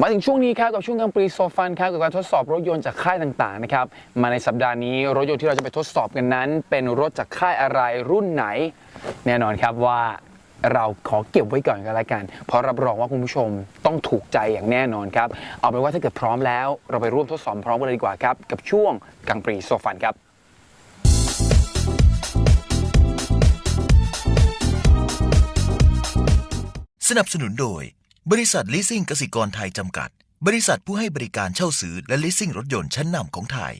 มาถึงช่วงนี้ครับกับช่วงกลางปีโซฟันครับกับการทดสอบรถยนต์จากค่ายต่างๆนะครับมาในสัปดาห์นี้รถยนต์ที่เราจะไปทดสอบกันนั้น เป็นรถจากค่ายอะไรรุ่นไหน แน่นอนครับว่าเราขอเก็บไว้ก่อนกันแล้วกัน เพราะรับรองว่าคุณผู้ชมต้องถูกใจอย่างแน่นอนครับ เอาเป็นว่าถ้าเกิดพร้อมแล้ว เราไปร่วมทดสอบพร้อมกันเลยดีกว่าครับกับช่วงกลางปีโซฟันครับสนับสนุนโดย บริษัทลิสซิ่งกสิกรไทยจำกัด บริษัทผู้ให้บริการเช่าซื้อและลิสซิ่งรถยนต์ชั้นนำของไทย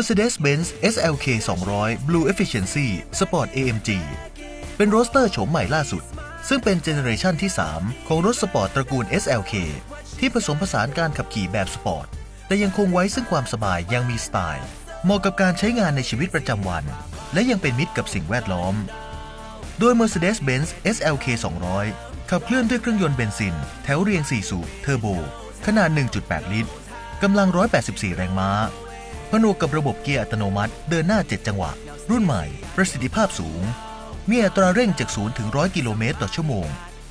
Mercedes-Benz SLK 200 Blue Efficiency Sport AMG เป็นโรสเตอร์โฉมใหม่ล่าสุด ซึ่งเป็นเจเนอเรชันที่ 3 ของรถสปอร์ตตระกูล SLK ที่ผสมผสานการขับขี่แบบสปอร์ต แต่ยังคงไว้ซึ่งความสบายยังมีสไตล์ เหมาะกับการใช้งานในชีวิตประจำวัน และยังเป็นมิตรกับสิ่งแวดล้อม โดย Mercedes-Benz SLK 200 ขับเคลื่อนด้วยเครื่องยนต์เบนซิน แถวเรียง 4 สูบเทอร์โบ ขนาด 1.8 ลิตรกำลัง 184 แรงม้า ผนวกกับระบบเกียร์อัตโนมัติเดินหน้า 7 จังหวะ รุ่นใหม่ ประสิทธิภาพสูง มีอัตราเร่งจาก 0 ถึง 100 กิโลเมตรต่อชั่วโมง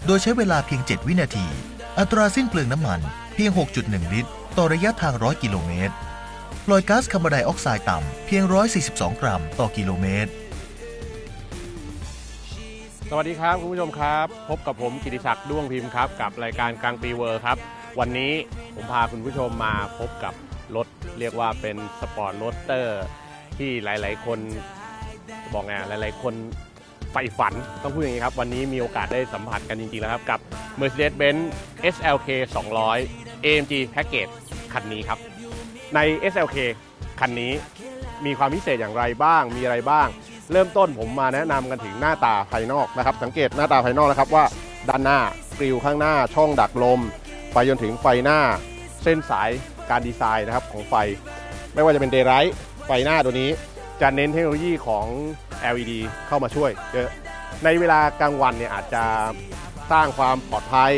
โดยใช้เวลาเพียง 7 วินาที อัตราสิ้นเปลืองน้ำมันเพียง 6.1 ลิตร ต่อระยะทาง 100 กิโลเมตรปล่อยก๊าซคาร์บอนไดออกไซด์ต่ำเพียง 142 กรัมต่อกิโลเมตร สวัสดีครับ คุณผู้ชมครับ พบกับผมกิติศักดิ์ด้วงพิมพ์ครับ กับรายการกลางปีเวิร์ครับ วันนี้ผมพาคุณผู้ชมมาพบกับ รถเรียกว่าเป็นสปอร์ตโรสเตอร์ที่หลาย ๆ คนบอกไงหลาย ๆ คนใฝ่ฝันต้องพูดอย่างนี้ครับ วันนี้มีโอกาสได้สัมผัสกันจริง ๆ แล้วครับ กับ Mercedes-Benz SLK 200 AMG Package คันนี้ครับ ใน SLK คันนี้มีความพิเศษอย่างไรบ้าง มีอะไรบ้าง เริ่มต้นผมมาแนะนำกันถึงหน้าตาภายนอกนะครับ สังเกตหน้าตาภายนอกนะครับว่าด้านหน้ากริลข้างหน้าช่องดักลม ไปจนถึงไฟหน้า เส้นสาย การดีไซน์นะครับของไฟ ไม่ว่าจะเป็นเดย์ไรท์ไฟหน้าตัวนี้ จะเน้นเทคโนโลยีของ LED เข้ามาช่วยเยอะในเวลากลางวันเนี่ยอาจจะสร้างความปลอดภัย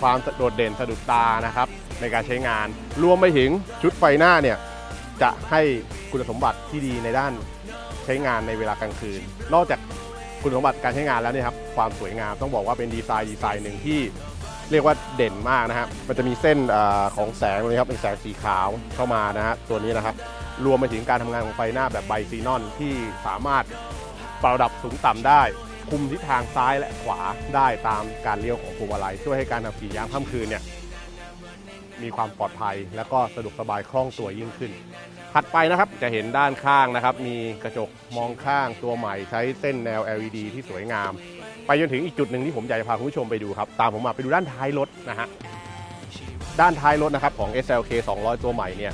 ความโดดเด่นสะดุดตานะครับในการใช้งาน รวมไปถึงชุดไฟหน้าเนี่ยจะให้คุณสมบัติที่ดีในด้านใช้งานในเวลากลางคืน นอกจากคุณสมบัติการใช้งานแล้วเนี่ยครับความสวยงามต้องบอกว่าเป็นดีไซน์ดีไซน์หนึ่งที่ เรียกว่าเด่นมากนะครับ มันจะมีเส้นอของแสงเลยครับเป็นแสงสีขาวเข้ามานะฮะตัวนี้นะครับ รวมไปถึงการทำงานของไฟหน้าแบบไบซีนอนที่สามารถปรับระดับสูงต่ำได้ คุมทิศทางซ้ายและขวาได้ตามการเลี้ยวของพวงมาลัยช่วยให้การขับขี่ยามค่ำคืนเนี่ยมีความปลอดภัย และก็สะดวกสบายคล่องตัวยิ่งขึ้น ถัดไปนะครับจะเห็นด้านข้างนะครับ มีกระจกมองข้างตัวใหม่ใช้เส้นแนว LED ที่สวยงาม ไปจนถึงอีกจุดหนึ่งที่ผมอยากจะพาคุณผู้ชมไปดูครับ ตามผมมาไปดูด้านท้ายรถนะฮะด้านท้ายรถนะครับของ SLK 200 ตัวใหม่เนี่ย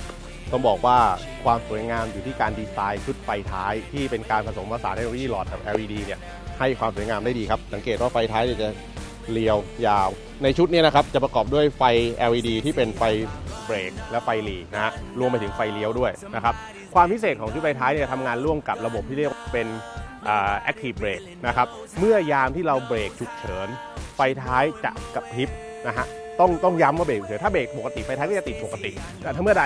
ต้องบอกว่าความสวยงามอยู่ที่การดีไซน์ชุดไฟท้ายที่เป็นการผสมผสานเทคโนโลยีหลอดกับ LED เนี่ยให้ความสวยงามได้ดีครับ สังเกตว่าไฟท้ายจะเรียวยาว ในชุดนี้นะครับจะประกอบด้วยไฟ LED ที่เป็นไฟเบรกและไฟหลีนะฮะรวมไปถึงไฟเลี้ยวด้วยนะครับความพิเศษของชุดไฟท้ายเนี่ยทำงานร่วมกับระบบที่เรียกว่าเป็น แอคทีฟเบรกนะครับ เมื่อยามที่เราเบรกฉุกเฉิน ไฟท้ายจะกระพริบนะฮะ ต้องต้องย้ำว่าเบรกฉุกเฉินถ้าเบรกปกติไฟท้ายก็จะติดปกติ แต่ถ้าเมื่อใด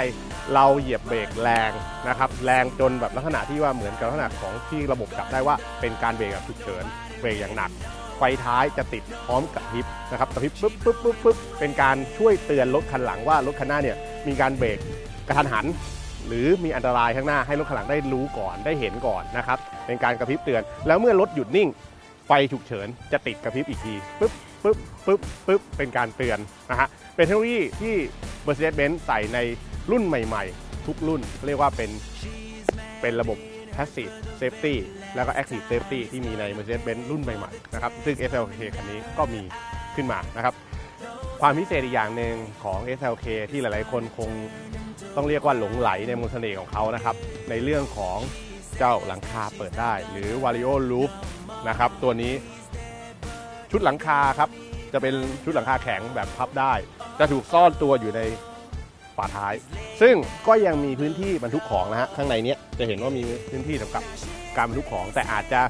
เราเหยียบเบรกแรงนะครับ แรงจนแบบลักษณะที่ว่าเหมือนกับลักษณะของที่ระบบจับได้ว่าเป็นการเบรกแบบฉุกเฉิน เบรกอย่างหนักไฟท้ายจะติดพร้อมกับพริบนะครับกระพริบปุ๊บปุ๊บปุ๊บปุ๊บเป็นการช่วยเตือนรถคันหลังว่ารถคันหน้าเนี่ยมีการเบรกกระทันหัน หรือมีอันตรายข้างหน้าให้รถข้างหลังได้รู้ก่อนได้เห็นก่อนนะครับเป็นการกระพริบเตือน แล้วเมื่อรถหยุดนิ่ง ไฟฉุกเฉินจะติดกระพริบอีกทีปึ๊บปึ๊บปึ๊บปึ๊บเป็นการเตือนนะฮะเป็นเทคโนโลยีที่ Mercedes-Benz ใส่ในรุ่นใหม่ ๆ ทุกรุ่นเรียกว่าเป็นเป็นระบบ Passive Safety แล้วก็ Active Safety ที่มีใน Mercedes-Benz รุ่นใหม่ๆนะครับซึ่ง SLK คันนี้ก็มีขึ้นมานะครับความพิเศษอีกอย่างหนึ่งของ SLK ที่หลายๆ คนคง ต้องเรียกว่าหลงไหลในมนต์เสน่ห์ของเขานะครับ ในเรื่องของเจ้าหลังคาเปิดได้ หรือ Vario Roof นะครับ ตัวนี้ชุดหลังคาครับ จะเป็นชุดหลังคาแข็งแบบพับได้ จะถูกซ่อนตัวอยู่ในฝาท้าย ซึ่งก็ยังมีพื้นที่บรรทุกของนะฮะข้างในเนี้ยจะเห็นว่ามีพื้นที่สำหรับการบรรทุกของ แต่อาจจะ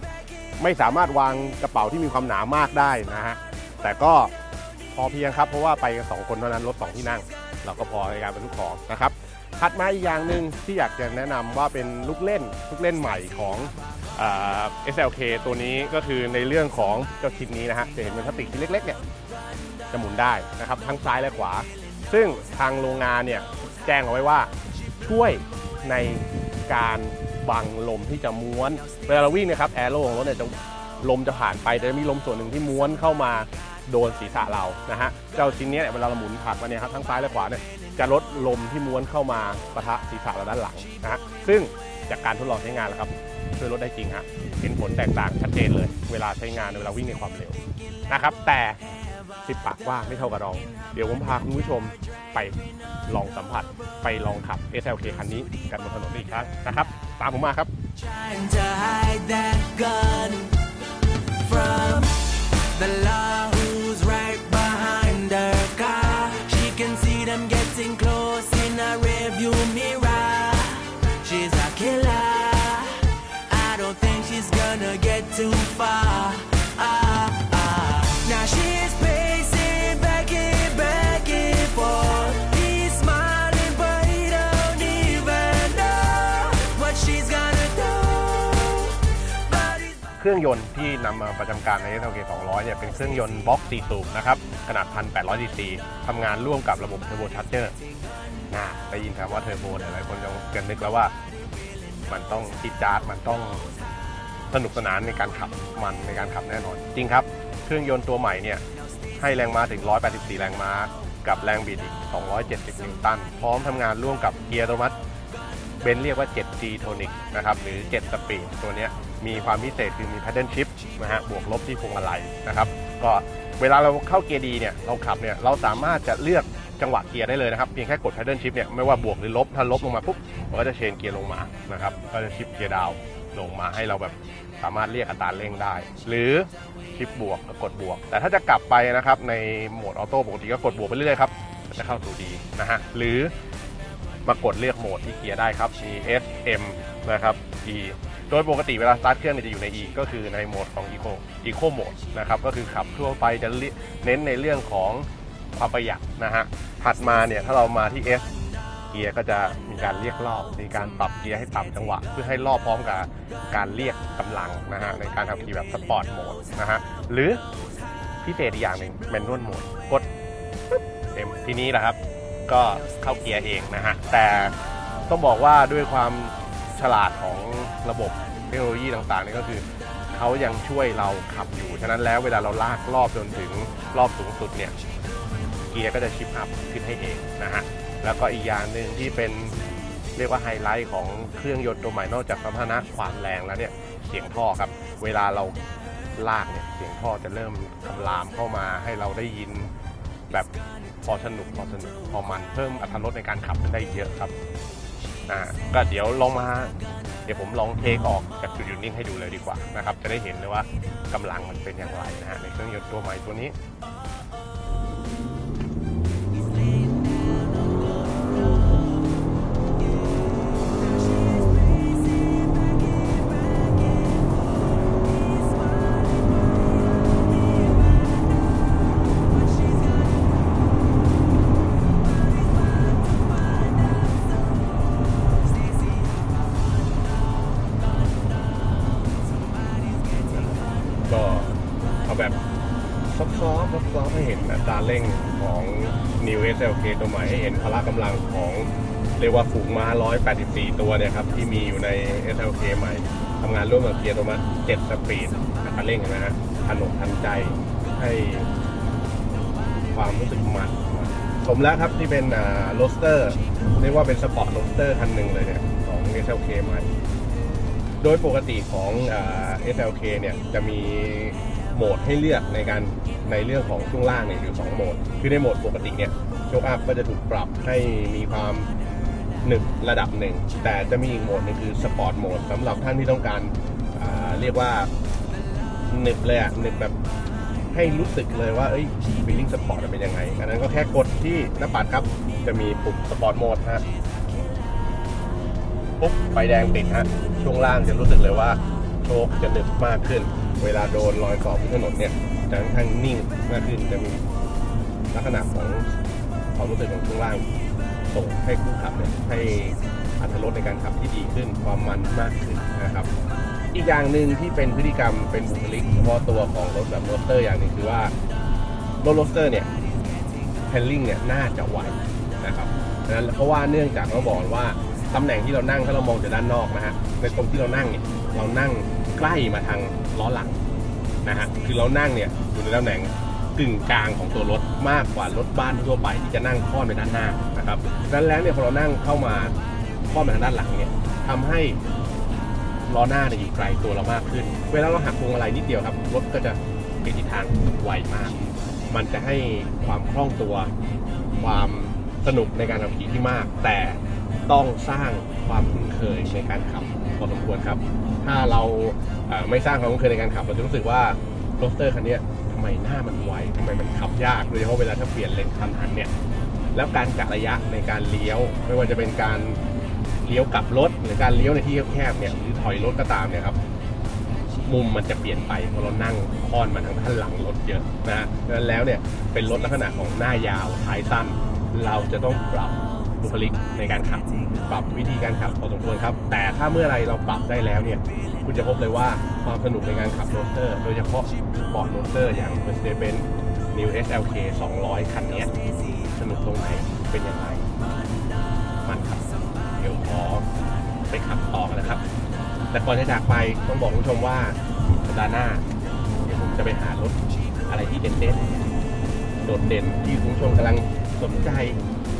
ไม่สามารถวางกระเป๋าที่มีความหนามากได้นะฮะแต่ก็พอเพียงครับเพราะว่าไปกันสองคนเท่านั้นรถสองที่นั่ง เราก็พอในการบรรทุกของนะครับ ถัดมาอีกอย่างหนึ่งที่อยากจะแนะนำว่าเป็นลูกเล่นลูกเล่นใหม่ของเอ่อ SLK ตัวนี้ก็คือในเรื่องของเจ้าชิ้นนี้นะฮะจะเห็นเป็นพลาสติกชิ้นเล็กๆเนี่ยจะหมุนได้นะครับทั้งซ้ายและขวา ซึ่งทางโรงงานเนี่ยแจ้งเอาไว้ว่าช่วยในการบังลมที่จะม้วนเวลาเราวิ่งนะครับแอโร่ของรถเนี่ยจะลมจะผ่านไปแต่จะมีลมส่วนหนึ่งที่ม้วนเข้ามาโดนศีรษะเรานะฮะเจ้าชิ้นเนี้ยเวลาเราหมุนผักมาเนี่ยครับทั้งซ้ายและขวาเนี่ยจะลด ลมที่ม้วนเข้ามาปะทะศีรษะเราด้านหลังนะฮะซึ่งจากการทดลองใช้งานแล้วครับช่วยลดได้จริงฮะเห็นผลแตกต่างชัดเจนเลย เวลาใช้งานเวลาวิ่งในความเร็วนะครับ แต่สิบปากว่าไม่เท่ากระรอง เดี๋ยวผมพาคุณผู้ชมไปลองสัมผัส ไปลองขับ SLK คันนี้กันบนถนนอีกครั้งนะครับ ตามผมมาครับ from the law rearview mirror. She's a killer. I don't think she's gonna get too far. รื่องยนต์ที่นำมาประจำการใน SLK 200 เนี่ยเป็นเครื่องยนต์บล็อก4สูบนะครับขนาด 1,800 cc ทำงานร่วมกับระบบเทอร์โบชาร์เจอร์น่าได้ยินคำว่าเทอร์โบเนี่ยหลายคนจะเกินนึกแล้วว่า มันต้องจิดจาร์ดมันต้องสนุกสนานในการขับมันในการขับแน่นอน จริงครับ เครื่องยนต์ตัวใหม่เนี่ยให้แรงม้าถึง 184 แรงม้า กับแรงบิดอีก 270 นิวตัน พร้อมทำงานร่วมกับเกียร์อัตโนมัติ เบนซ์เรียกว่า 7G Tonic นะครับหรือ 7 Speed ตัวนี้มีความพิเศษคือมี paddle shift นะฮะบวกลบที่พวงมาลัยนะครับก็เวลาเราเข้าเกียร์ดีเนี่ยเราขับเนี่ยเราสามารถจะเลือกจังหวะเกียร์ได้เลยนะครับเพียงแค่กด paddle shift เนี่ยไม่ว่าบวกหรือลบถ้าลบลงมาปุ๊บมันก็จะเชนเกียร์ลงมานะครับก็จะชิปเกียร์ดาวลงมาให้เราแบบสามารถเรียกอัตราเร่งได้ หรือชิปบวกก็กดบวก แต่ถ้าจะกลับไปนะครับในโหมดออโต้ปกติก็กดบวกไปเรื่อยๆครับจะเข้าสู่ดีนะฮะหรือ มากดเลือกโหมดที่เกียร์ได้ครับ มี S M นะครับ E โดยปกติเวลาสตาร์ทเครื่องเนี่ยจะอยู่ใน E ก็คือในโหมดของ Eco Eco Mode นะครับก็คือขับทั่วไปจะเน้นในเรื่องของความประหยัดนะฮะถัดมาเนี่ยถ้าเรามาที่ S เกียร์ก็จะมีการเรียกรอบมีการปรับเกียร์ให้ต่ำจังหวะ เพื่อให้รอบพร้อมกับการเรียกกำลังนะฮะในการขับขี่แบบสปอร์ตโหมดนะฮะหรือพิเศษอีกอย่างหนึ่งแมนนวลโหมดกดเต็มทีนี้แหละครับ ก็เข้าเกียร์เองนะฮะ แต่ต้องบอกว่าด้วยความฉลาดของระบบเทคโนโลยีต่างๆนี่ก็คือเขายังช่วยเราขับอยู่ ฉะนั้นแล้วเวลาเราลากรอบจนถึงรอบสูงสุดเนี่ย เกียร์ก็จะชิปอัพขึ้นให้เองนะฮะ แล้วก็อีกอย่างหนึ่งที่เป็นเรียกว่าไฮไลท์ของเครื่องยนต์ตัวใหม่นอกจากสมรรถนะความแรงแล้วเนี่ยเสียงท่อครับ เวลาเราลากเนี่ยเสียงท่อจะเริ่มคำรามเข้ามาให้เราได้ยิน แบบพอสนุกพอสนุกพอมันเพิ่มอรรถรสในการขับมันได้เยอะครับอ่าก็เดี๋ยวลองมาเดี๋ยวผมลองเทคออกจากจุดหยุดนิ่งให้ดูเลยดีกว่านะครับ จะได้เห็นเลยว่ากำลังมันเป็นอย่างไรนะฮะในเครื่องยนต์ตัวใหม่ตัวนี้ ซอฟต์ๆซอฟๆให้เห็นอัตราเร่งของ New SLK ตัวใหม่ให้เห็นพละกำลังของเรียกว่าฝูงม้า 184 ตัวเนี่ยครับ ที่มีอยู่ใน SLK ใหม่ทำงานร่วมกับเกียร์ตัวมัด7สปีดอัตราเร่งนะฮะทันอกทันใจให้ความรู้สึกมันสมแล้วครับที่เป็นโรสเตอร์เรียกว่าเป็นสปอร์ตโรสเตอร์คันหนึ่งเลยเนี่ยของ SLK ใหม่โดยปกติของอ SLK เนี่ยจะมี โหมดให้เลือกในการในเรื่องของช่วงล่างเนี่ยอยู่สองโหมด คือในโหมดปกติเนี่ยโชคอัพก็จะถูกปรับให้มีความหนึบระดับหนึ่ง แต่จะมีอีกโหมดหนึงคือสปอร์ตโหมดสำหรับท่านที่ต้องการาเรียกว่าหนึบเลยอะหนึบแบบให้รู้สึกเลยว่าเอ้ยฟีลลิ่งสปอร์ตเป็นยังไง อันนั้นก็แค่กดที่หน้าปัดครับ จะมีปุ่มสปอร์ตโหมดฮะปุ๊บไฟแดงติดฮะช่วงล่างจะรู้สึกเลยว่าโชคจะหนึบมากขึ้น เวลาโดนรอยต่อบนถนนเนี่ยจะค่อนข้างนิ่งมากขึ้นจะมีลักษณะของความรู้สึกของช่วงล่างส่งให้ผู้ขับเนี่ยให้อัตรสในการขับที่ดีขึ้นความมันมากขึ้นนะครับ อีกอย่างหนึ่งที่เป็นพฤติกรรมเป็นบุคลิกเฉพาะตัวของรถแบบโรสเตอร์อย่างหนึ่งคือว่ารถโรสเตอร์เนี่ยแฮนลิ่งเนี่ยน่าจะไวนะครับนั้นเพราะว่าเนื่องจากเราบอกว่าตำแหน่งที่เรานั่งถ้าเรามองจากด้านนอกนะฮะในตรงที่เรานั่งเนี่ยเรานั่ง ใกล้มาทางล้อหลังนะฮะคือเรานั่งเนี่ยอยู่ในตำแหน่งกึ่งกลางของตัวรถมากกว่ารถบ้านทั่วไปที่จะนั่งค่อนไปด้านหน้านะครับดังนั้นแล้วเนี่ยพอเรานั่งเข้ามาค่อนไปทางด้านหลังเนี่ยทำให้ล้อหน้าเนี่ยอยู่ไกลตัวเรามากขึ้น เวลาเราหักพวงมาลัยนิดเดียวครับรถก็จะเปลี่ยนทิศทางไวมาก มันจะให้ความคล่องตัวความสนุกในการขับขี่ที่มาก แต่ต้องสร้างความคุ้นเคยในการขับพอสมควรครับ ถ้าเราไม่สร้างความคุ้นเคยในการขับ เราจะรู้สึกว่าโรสเตอร์คันนี้ทำไมหน้ามันไวทำไมมันขับยากโดยเฉพาะเวลาถ้าเปลี่ยนเลนคันหันเนี่ยแล้วการกะระยะในการเลี้ยว ไม่ว่าจะเป็นการเลี้ยวกลับรถหรือการเลี้ยวในที่แคบๆเนี่ยหรือถอยรถก็ตามเนี่ยครับมุมมันจะเปลี่ยนไปเพราะเรานั่งค่อนมาทางด้านหลังรถเยอะนะฮะดังนั้นแล้วเนี่ยเป็นรถลักษณะของหน้ายาวท้ายสั้น เราจะต้องปรับ บุคลิกในการขับ ปรับวิธีการขับพอสมควรครับ แต่ถ้าเมื่อไรเราปรับได้แล้วเนี่ย คุณจะพบเลยว่าความสนุกในการขับโรสเตอร์ โดยเฉพาะสปอร์ตโรสเตอร์อย่าง Mercedes-Benz New SLK 200 คันนี้สนุกตรงไหนเป็นยังไงมันครับ เดี๋ยวขอไปขับต่อกันนะครับ แต่ก่อนจะจากไปต้องบอกคุณผู้ชมว่าสัปดาห์หน้า เดี๋ยวผมจะไปหารถอะไรที่เด่นๆโดดเด่นที่คุณผู้ชมกำลังสนใจ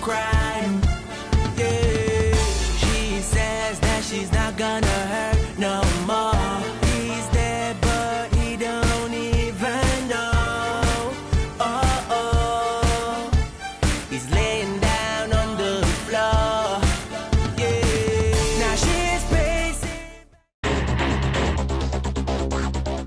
cry.